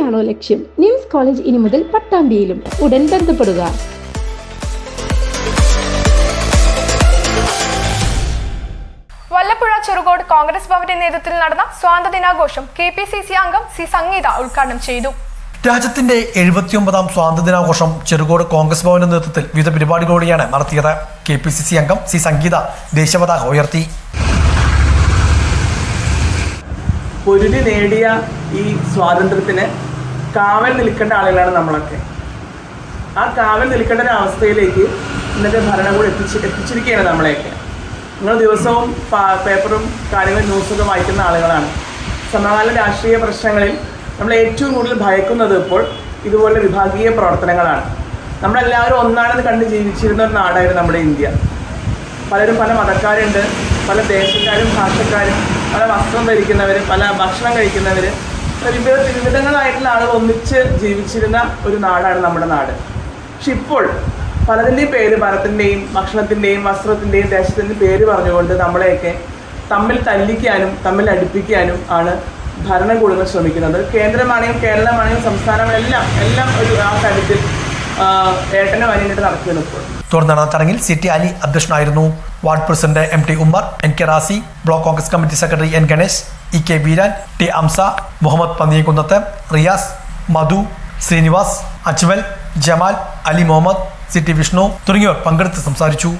തന്നെയാണോ ലക്ഷ്യം? Nymphs college ഇനി മുതൽ പട്ടാമ്പിയിലും ഉടൻ ബന്ധപ്പെടുക. വല്ലപ്പുഴ ചെറുകോട് കോൺഗ്രസ് ഭവന്റെ നേതൃത്വത്തിൽ നടന്ന സ്വാതന്ത്ര്യ ദിനാഘോഷം കെ പി സി സി അംഗം സി സംഗീത ഉദ്ഘാടനം ചെയ്തു. രാജ്യത്തിന്റെ എഴുപത്തിയൊമ്പതാം സ്വാതന്ത്ര്യദിനാഘോഷം ചെറുകോട് കോൺഗ്രസ് ഭവന്റെ നേതൃത്വത്തിൽ വിവിധ പരിപാടികളോടെയാണ് നടത്തിയത്. കെ പി സി സി അംഗം സി സംഗീത ദേശപതാക ഉയർത്തി. പൊരുതി നേടിയ ഈ സ്വാതന്ത്ര്യത്തിന് കാവൽ നിൽക്കേണ്ട ആളുകളാണ് നമ്മളൊക്കെ. ആ കാവൽ നിൽക്കേണ്ട ഒരു അവസ്ഥയിലേക്ക് ഇന്നത്തെ ഭരണകൂടം എത്തിച്ച് എത്തിച്ചിരിക്കുകയാണ് നമ്മളെയൊക്കെ. നിങ്ങൾ ദിവസവും പേപ്പറും കാര്യങ്ങളും ന്യൂസൊക്കെ വായിക്കുന്ന ആളുകളാണ്. സമകാല രാഷ്ട്രീയ പ്രശ്നങ്ങളിൽ നമ്മൾ ഏറ്റവും കൂടുതൽ ഭയക്കുന്നത് ഇപ്പോൾ ഇതുപോലെ വിഭാഗീയ പ്രവർത്തനങ്ങളാണ്. നമ്മളെല്ലാവരും ഒന്നാണെന്ന് കണ്ട് ജീവിച്ചിരുന്ന ഒരു നാടായിരുന്നു നമ്മുടെ ഇന്ത്യ. പലരും പല മതക്കാരുണ്ട് പല ദേശക്കാരും ഭാഷക്കാരും പല വസ്ത്രം ധരിക്കുന്നവർ പല ഭക്ഷണം കഴിക്കുന്നവർ വിവിധ വിവിധങ്ങളായിട്ടുള്ള ആളുകൾ ഒന്നിച്ച് ജീവിച്ചിരുന്ന ഒരു നാടാണ് നമ്മുടെ നാട്. പക്ഷെ ഇപ്പോൾ പലതിന്റെയും പേര് മരത്തിന്റെയും ഭക്ഷണത്തിന്റെയും വസ്ത്രത്തിന്റെയും ദേശത്തിന്റെയും പേര് പറഞ്ഞുകൊണ്ട് നമ്മളെയൊക്കെ തമ്മിൽ തല്ലിക്കാനും തമ്മിൽ അടുപ്പിക്കാനും ആണ് ഭരണകൂടങ്ങൾ ശ്രമിക്കുന്നത്. കേന്ദ്രമാണെങ്കിലും കേരളമാണെങ്കിലും സംസ്ഥാനങ്ങളെല്ലാം എല്ലാം ഒരു ആ കാര്യത്തിൽ ഏട്ടനെ നടക്കുന്നു നടക്കുകയാണ് ഇപ്പോൾ. തുടർന്ന് നടന്ന ചടങ്ങിൽ സി ടി അലി അധ്യക്ഷനായിരുന്നു. Ward president M T Ummer N K Razi block Congress committee secretary N Ganesh E K Veeran T Hamsa Muhammad Panniyakkunnath Riyas Madhu Srinivas Ajmal Jamal Ali Muhammad C T Vishnu തുടങ്ങിയവർ പങ്കെടുത്ത് സംസാരിച്ചു.